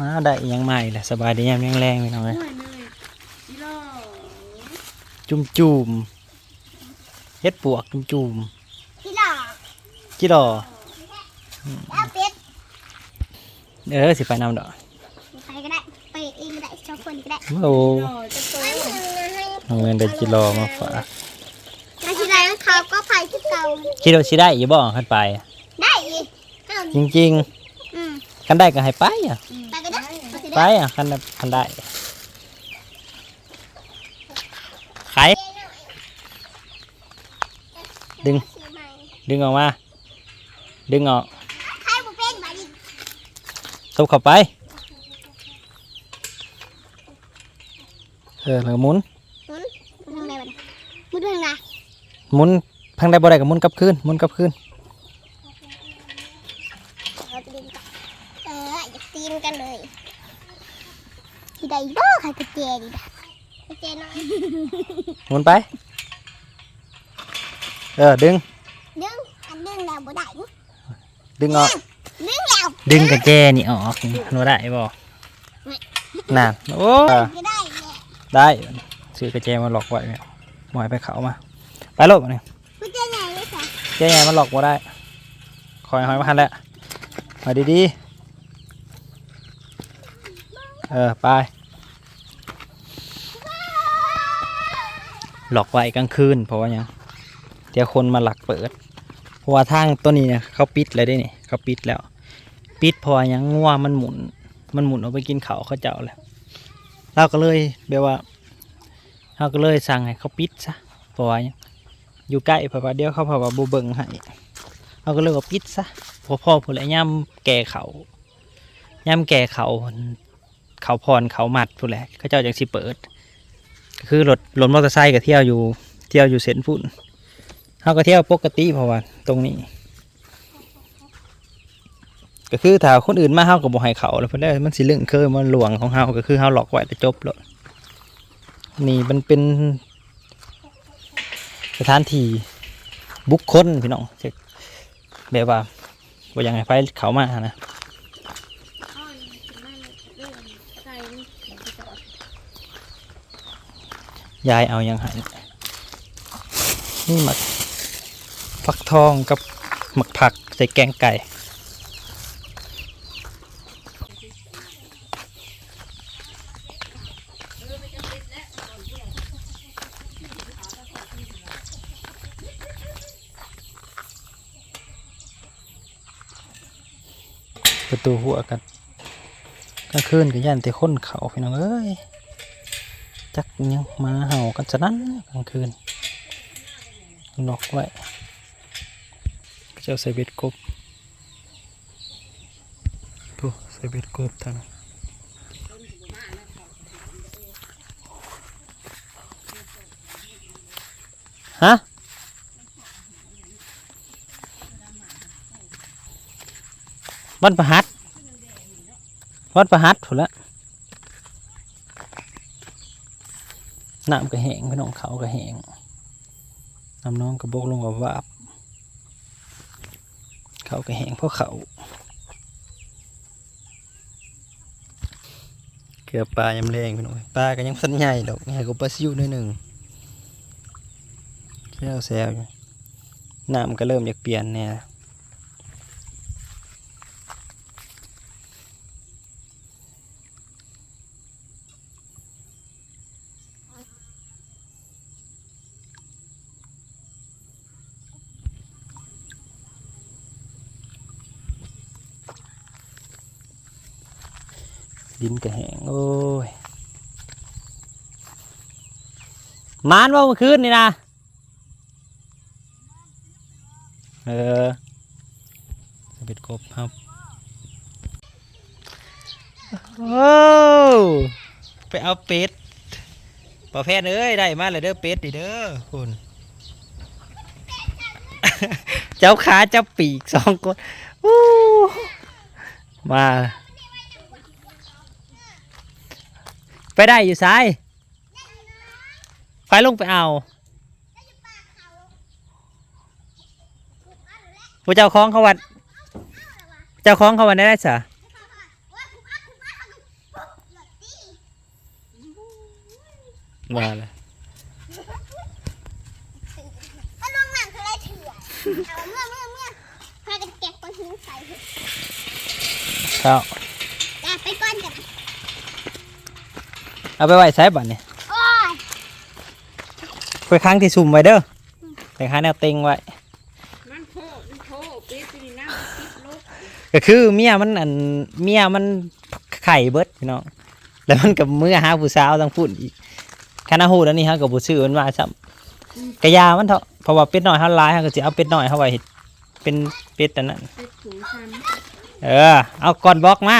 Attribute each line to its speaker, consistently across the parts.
Speaker 1: มาได้อิหยังใหม่แหละสบายดียามแรงๆพี่น้องเอ้ย
Speaker 2: หน่อยหน่อยอีหล่อ
Speaker 1: จุ่มจุ่มๆเฮ็ดปวกจุ่มจุ่ม
Speaker 3: พี่หลอก
Speaker 1: ๆจิดอ
Speaker 3: เอาเป็ด
Speaker 1: เออสิไปนำดอก
Speaker 3: ไปก็ได้ไปเองก็ได้สองคนก็ได้
Speaker 1: โอ้
Speaker 2: หล่อจะโต
Speaker 3: ไม่เหมือนให้
Speaker 1: น้องเงินได้จิรอมาฝาก
Speaker 3: มาทีไรเขาก็ไปที่เก่า
Speaker 1: คิดว่าสิได้อยู่บ่ขึ้นไป
Speaker 3: ได้อีกอ้าว
Speaker 1: จริง
Speaker 3: อืม
Speaker 1: ๆกันได้ก็ให้ไปอะ
Speaker 3: ไปก็ได้ไปก็
Speaker 1: ไป
Speaker 3: ได้
Speaker 1: อะคันคันได้ไขดึง ดึงออกมา ดึงออก
Speaker 3: ใครบุเป็นบาดิ
Speaker 1: ตบเข้าไป เออแล้วก็หมุน
Speaker 3: หมุนหมุนทางไหนวะหมุนทางไหน
Speaker 1: หมุนทางใดบ่ได้ก็หมุนกลับคืนหมุนกลับคืน
Speaker 3: เราจะเล่นกันเอออยากตีนกันเลยที่ใดบ่ใครกระเจ ดีด่ะกระเจน้อย
Speaker 1: หมุนไป เออดึง
Speaker 3: ดึงอันดึงแล้วบ่ได้
Speaker 1: ดึงออก
Speaker 3: ดึงแล้ว
Speaker 1: ดึงกระแจนี่ออกหนูได้บ่น่ะโอ้เออ
Speaker 3: ก็ได้แหละ
Speaker 1: ได้ซื้อกระแจมาหลอกไว้เนี่ยหมอยไปเขามา ไปโลกมาเนี่ย
Speaker 3: กูเจใหญ่เลยค่ะ
Speaker 1: แกไงมันหลอกบ่ได้ คอยหอยมาหันแหล้วมาดีๆ เออ ไป หลอกไว้กลางคืน เพราะว่าหยังเดี๋ยวคนมาหลักเปิด เพราะว่าทางตัวนี้เนี่ยเขาปิดเลยได้นี่เขาปิดแล้ว ปิดพราะว่าหยังงัวมันหมุน มันหมุนออกไปกินเขาเขาเจ้าแล้วเราก็เลยแบบว่าเราก็เลยสั่งให้เขาปิดซะเพราะว่าหยังอยู่ใกล้เพราะว่าเดี๋ยวเขาเพราะว่าบูเบิงให้เราก็เลยว่าปิดซะพอพ่อผู้ใดย่ำแก่เขาย่ำแก่เขาเขาพรเขาหมัดผู้และเขาเจ้าจากสิเปิด คือรถรถมอเตอร์ไซค์ก็เที่ยวอยู่เที่ยวอยู่เส้นพุ่นเขาก็เที่ยวปกติเพราะว่าตรงนี้ ก็คือถ้าคนอื่นมาเฮาก็บ่ให้เขาแล้วเพิ่นได้มันสิเรื่องเคยมันหลวงของเฮาก็คือเฮาหลอกไว้แล้วจบแล้วนี่มันเป็นสถานที่บุคคลพี่น้องแบบว่าบ่อยากให้ไฟเขามานะ
Speaker 2: อ้อนถึงนั่นเรื่องใส่นี่จะจอด
Speaker 1: ยายเอายังให้นี่หมักฟักทองกับหมักผักใส่แกงไก่ประตูหัวกันกลางคืนก็ย่านแต่คนเขาพี่น้องเอ้ย จักยังมาเห่ากันจะนั้นกลางคืนล็อกไว้เจ้าใส่เบ็ดกบผู้ใส่เบ็ดกบท่านฮะวันประหัดวันประหัดถูกแล้ว น้ำก็แห้งพี่น้องเขาก็แห้งน้ำน้องกระบกลงกับวาบเขาก็แห้งเพราะเขาเกือบปลายำแรงพี่น้องปลาก็ยังสั้นใหญ่ดอกใหญ่กว่าปลาซิวหนิดหนึ่งแค่แซวอยู่น้ำก็เริ่มอยากเปลี่ยนเนี่ย ดินก็แหงโอ้ยมานว่าเมื่อคืนนี่นะเออเป็ดกบครับโอ้ไปเอาเป็ดประเภทเอ้ยได้มาเลยเด้อเป็ดดิเด้อคุณเจ้าขาเจ้าปีกสองคนมา ไปได้อยู่ซ้ายไปลงไปเอาผู้เจ้าของเขาวัด เจ้าของเขาวัดได้ได้สะ
Speaker 3: มาเล
Speaker 1: ย
Speaker 3: ถ้ลงน้ำเขาเลยเถอนเมื่อเมื่อเมื่อพากันกะปลาหินใส่ครับ
Speaker 1: เอาไปไว้ใช้บัตรนี่
Speaker 3: โอ้ย
Speaker 1: ไปค้างที่ซุ่มไว้เด้อแต่ค้างแนวเต็งไว้
Speaker 2: มันโคมันโคปีปีนี้น้ำติดลบ
Speaker 1: ก็คือเมียมันอันเมียมันไข่เบิดพี่น้องแล้วมันกับมือหาผู้สาวทั้งพุ่นอีกคณะฮู้แล้วนี่ฮะกับผู้ซื้อมันมาซ้ำกะยามันเถอะเพราะว่าเป็ดน้อยเฮาหลายเฮาก็สิเอาเป็ดน้อยเฮาไว้เฮ็ดเป็นเป็ดอันนั้น
Speaker 2: ไปถูชัน
Speaker 1: เออ เอาก่อนบล็อกมา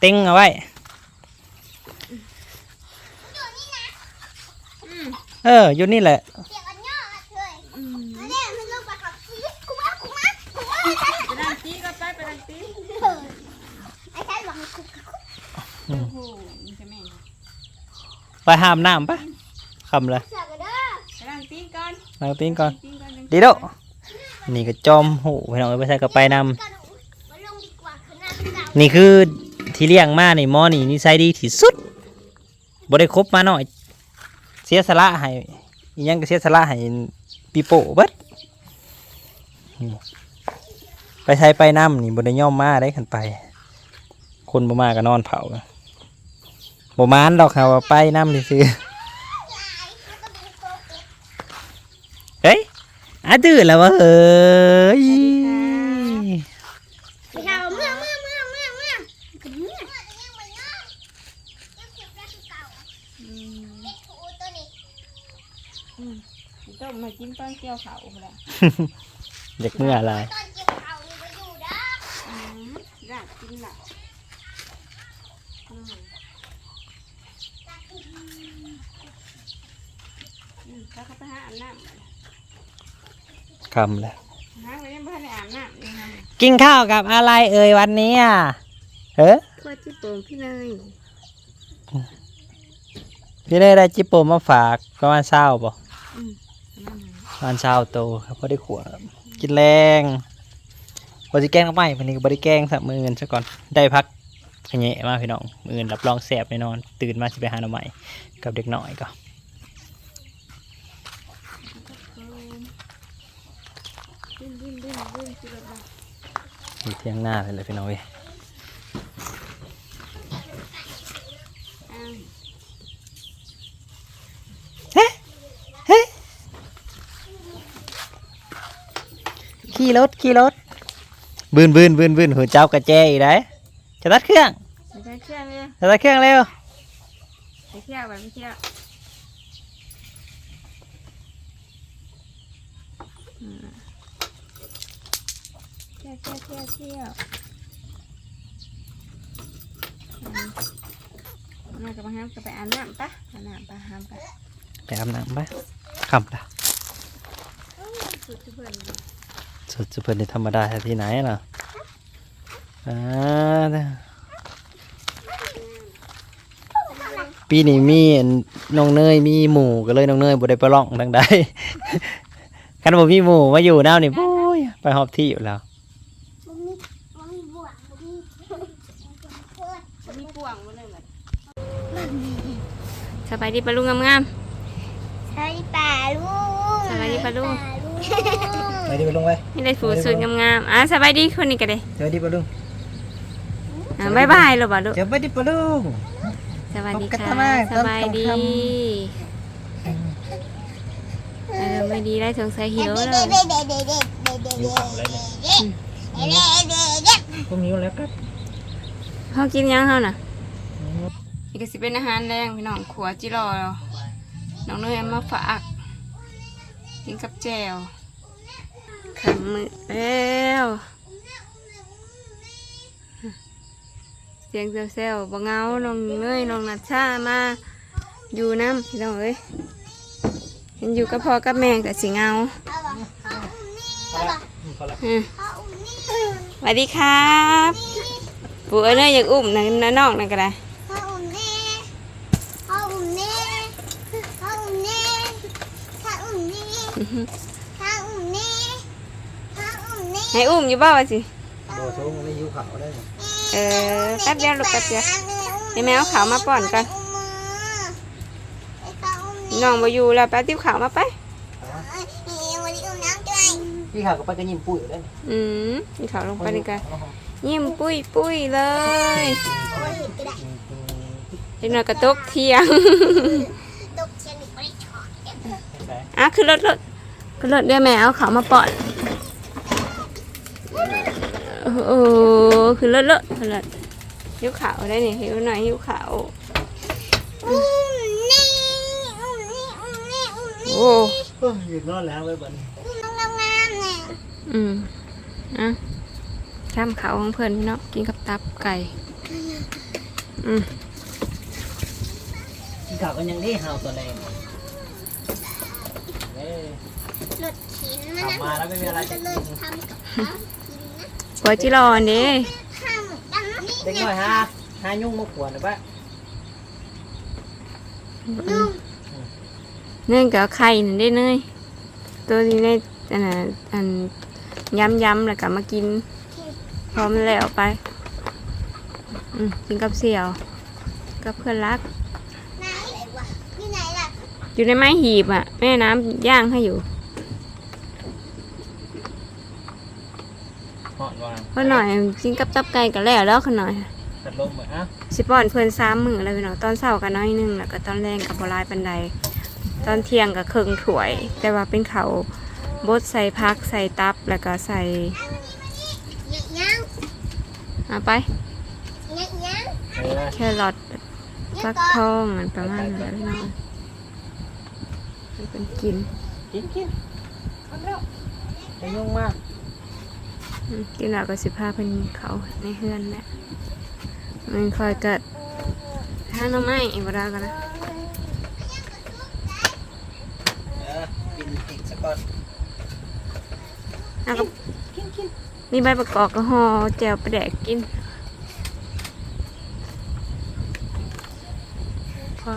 Speaker 1: เต็งเอาไว้ เออ อยู่นี่แหละ
Speaker 3: ไป
Speaker 2: ดังตีก็ไปไปดังตีโอ้โหมันจะแม่ง
Speaker 1: ไปหามน้ำปะคำเลย
Speaker 2: ไปดังตีก่น
Speaker 1: ลางตีนก่อน
Speaker 2: ตีก่น
Speaker 1: ดีโดนี่ก็จอมหูไปหน้องยไปใส่กระไปนำนี่คือที่เลี้ยงมานี่หมอนี่นิสัยดีที่สุดบ่ได้ครบมาหน่อย เสียสละให้อิหยังก็เสียสละให้ปีโป้เบิดนี่ไปใช้ไปน้ำนี่บ่ได้ย่อมมาได้ขันไป คนบ่มาก็นอนเผาบ่มานดอกค่ะว่าไปน้ำซื่อเฮ้ยอาดื้อแล้ววะเฮ้ย
Speaker 3: ไปหาเมื่อเมื่อเมื่อเมื่อเมื่อกันเมื่อยังไม่ย่อยังเก็บได้คือเก่า
Speaker 2: อืม
Speaker 3: เด็กถูตัวนี้
Speaker 2: อืมต้ มมากินตอนเกี่ยวเขาแหละ
Speaker 1: เด็กเมื่ออะไร
Speaker 3: ตอนเก็บเขานี่ก็อยู่ด้
Speaker 2: อืมอยากกินหลักอืมอืมแล้วเขาไปหาอาบน้ำ
Speaker 1: คำแล้ว
Speaker 2: หาไปยังไม่ได้อาบน้ำเลยนะ
Speaker 1: กินข้าวกับอะไรเอ่ยวันนี้อะเฮ้ย
Speaker 2: ทั่วจิโป่งพี่เนย
Speaker 1: พี่ได้ได้จิปโปมมาฝากประมาณเช้าป่ะ
Speaker 2: อืม นั่นน่ะ
Speaker 1: ประมาณเช้าโตครับพอได้ขวดกินแรงพอจะแกงทำไมวันนี้บริแกงสับมือเงินซะก่อนได้พักขยะมากพี่น้องมือเงินรับรองแสบแน่นอน ตื่นมาจะไปหาหน่อใหม่กับเด็กหน่อยก็
Speaker 2: เที่
Speaker 1: ยงหน้าเลยเลยพี่น้องเว้ย
Speaker 2: อ้าว
Speaker 1: ขี่รถขี่รถบืนบืนบืนบืนหัวเจ้ากระแจอีกได้จะตัดเครื่อง
Speaker 2: ไม่ใช่เครื่องเลย
Speaker 1: จะตัดเครื่องเร็ว
Speaker 2: ไปเที่ยวแบบไม่เที่ยวอืมเที่ยวเที่ยวเที่ยวเที่ยวอืมมากับมาห้ามกับไปอาบน้ำปะอาบน้ำปะห้ามปะ
Speaker 1: ไปอาบน้ำไปคำละ
Speaker 2: สุดที่เพื่อน
Speaker 1: สุดจะเป็นธรรมดาที่ไหนล่ะอ่าปีนี้มีน้องเนยมีหมูก็เลยน้องเนยบ่ได้ไปล่องทางใดคันบ่มีหมูมาอยู่น้าวนี่โอ้ยไปหอบที่อยู่แล้ว
Speaker 3: บ่มีบ่มีบ่วมีเพื่อน
Speaker 2: มีป่วมาเลยแบบสบายดีปะลุงงาม
Speaker 3: สวัสดีป่าลูก
Speaker 2: สวัสดีป่าลูก
Speaker 1: ไปดีไปลุงไป
Speaker 2: นี่ได้ฟูสุดงามๆอะสบายดีคนนี้ก็ได้
Speaker 1: สวัสดีปะลุง
Speaker 2: อ่บายบายหรอบ่ลูก
Speaker 1: สวัสดีปะลุง
Speaker 2: สวัสดีค่ะสบายดีเออไม่ดีได้สงสัยหิวแล้
Speaker 3: วหิวขัอะไร
Speaker 1: นี่ก็แล้วกับ
Speaker 2: เขากินยังเขาน่ะนี่ก็สิเป็นอาหารแรงพี่น้องขัวจิรอน้องเนยมาฝาก กินกับแจวขำมือแล้วเสียงเซลๆบ่เงาน้องเนยน้องนัชชามาอยู่น้ำพี่น้องเอ้ยเห็นอยู่กับพ่อกับแม่ก็สิเงาม
Speaker 3: เอา
Speaker 2: สวัสดีครับ ปู่เอ้ยเนี่ยอยากอุ้มนะนะน้องนั่นก็ได้
Speaker 3: เอาอุ้มนี่เอาอุ้มนี่เอาอุ้มนี่เอาอุ้มนี่เอาอุ้มนี่เอาอุ้มนี่
Speaker 2: ให้อุ้มอยู่บ้าวะสิ
Speaker 1: โดดงไม่ยิ้วเขาได้
Speaker 2: เออแป๊บเดียวลูกแป๊บเดียวให้แมวขาวมาป้อนก่อน
Speaker 3: อุ้มมือไป
Speaker 2: น้องมาอยู่แล้วไปเอาติ้วขาวมาไป
Speaker 3: นี่วันนี้อุ้มน้ำด้วย
Speaker 1: พี่ข่าวก็ไปก็ยิ้มปุ้ยเลย
Speaker 2: อืมนี่ขาวลงไปนี่กันยิ้มปุ้ยปุ้ยเลย
Speaker 3: โอ้ยก็ได้
Speaker 2: เด็กน้อยกระตกเที่ยง
Speaker 3: ตกเชียงอีกไม่ได้ช็อต
Speaker 2: อะขึ้นรถรถขึ้นรถเดี๋ยวแม่เอาขาวมาปอน โอ้โหขึ้นรถรถขึ้นรถหิวขาวได้นี่หิวหน่อยหิวขาว
Speaker 3: อุ้มนี่อุ้มนี่อุ้มนี่อุ้มนี่
Speaker 2: โอ้
Speaker 1: หยุดนอนแล้วไว้บัดนี้
Speaker 3: อุ้มน้องงามๆเนี่ย
Speaker 2: อืมอะข้ามเขาของเพื่อนพี่เนาะกินกับตับไก่ อืม
Speaker 1: พี่ข่าวก็ยังได้ห่าวตัวแรงเอ้ย
Speaker 3: รถเข็นมัน
Speaker 1: ขับ
Speaker 3: นะ
Speaker 1: มาแล้วไม่มีอะไร
Speaker 3: จะ
Speaker 1: จะ
Speaker 3: เล
Speaker 1: กิ
Speaker 3: ย
Speaker 1: น
Speaker 3: ทำกับข้าวกินนะ
Speaker 2: หัวจิรอนเด้
Speaker 3: ทำกันนี่
Speaker 1: เด็กน้อยฮะหายุ่งมาขวนหรือปะ
Speaker 3: นุ่ม
Speaker 2: เนื่องกับไข่นั่นได้เนยตัวนี้ได้อันน่ะอันย้ำย้ำๆแล้วก็มากิน พร้อมแล้วไปอืมกินกับเสี่ยว กับเพื่อนรัก
Speaker 3: ไหนไหนวะนี่ไหนล่ะ
Speaker 2: อยู่ในไม้หีบอะ แม่น้ำย่างให้อยู่
Speaker 1: หอน วาง
Speaker 2: เพื่อนหน่อยกินกับตับไก่กันแล้วแล้วขนหน่อย
Speaker 1: ตัดลมเหมือนอะ
Speaker 2: สิป้อนเพื่อนซ้ำมือเลยพี่น้องตอนเช้ากันน้อยหนึงแล้วก็ตอนแรงกับบหลายปันใดตอนเที่ยงกับเครื่องถ้วย แต่ว่าเป็นเขาวบดใส่พักใส่ตับแล้วก็ใส่
Speaker 3: ยังยัง
Speaker 2: เอาไป
Speaker 3: ยังยัง
Speaker 1: เออ
Speaker 2: แครอทฟักทองอันประมาณนั้นแหละพี่น้องให้เป็นกิน
Speaker 1: กินกินทำแล้วจะยุ่งมาก
Speaker 2: อืม กินแล้วก็สิพาเป็นเขาในเฮือนแหละมันคอยเกิดถ้าน้องไม้อีกเวลากันนะ
Speaker 1: เออกินอีกสักก่อน
Speaker 2: เอากับมีใบประกอบกระหอแจวประแดกกินพอ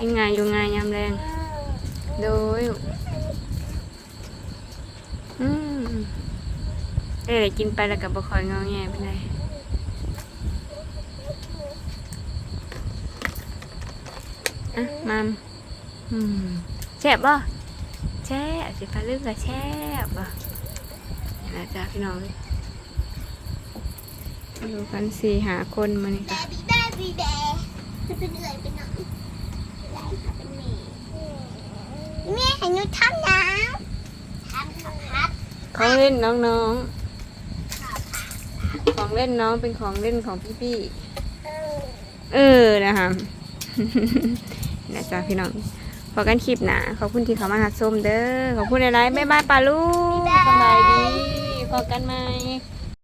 Speaker 2: ยังไงอยู่ไงยามแรงโดยอืม ได้เลยกินไปแล้วกับบคอยเงาแง่ไปเลยอะมามอืมแซ่บบ่แซ่บสิฟ้าลึกกับแซ่บบ่นี่นะจ๊ะพี่น้องดูกันสี่หาคนมานี่
Speaker 3: แบ
Speaker 2: ค่ะ
Speaker 3: บี้แบบี้แบจะเป็นเลยเป็นน้องไหลค่ะเป็นเมย์แม่ให้หนูทำน้ำทำกับพัด
Speaker 2: ของเล่นน้องๆ ของเล่นน้องเป็นของเล่นของพี่ๆ
Speaker 3: เออ
Speaker 2: เออนะคะนะจ๊ะพี่น้องพอกันคลิปหนาขอบคุณที่เขามาหัดส้มเด้อขอบคุณอะไรบ๊ายบายปลาลูกสบายดีพอกันไหม
Speaker 3: บ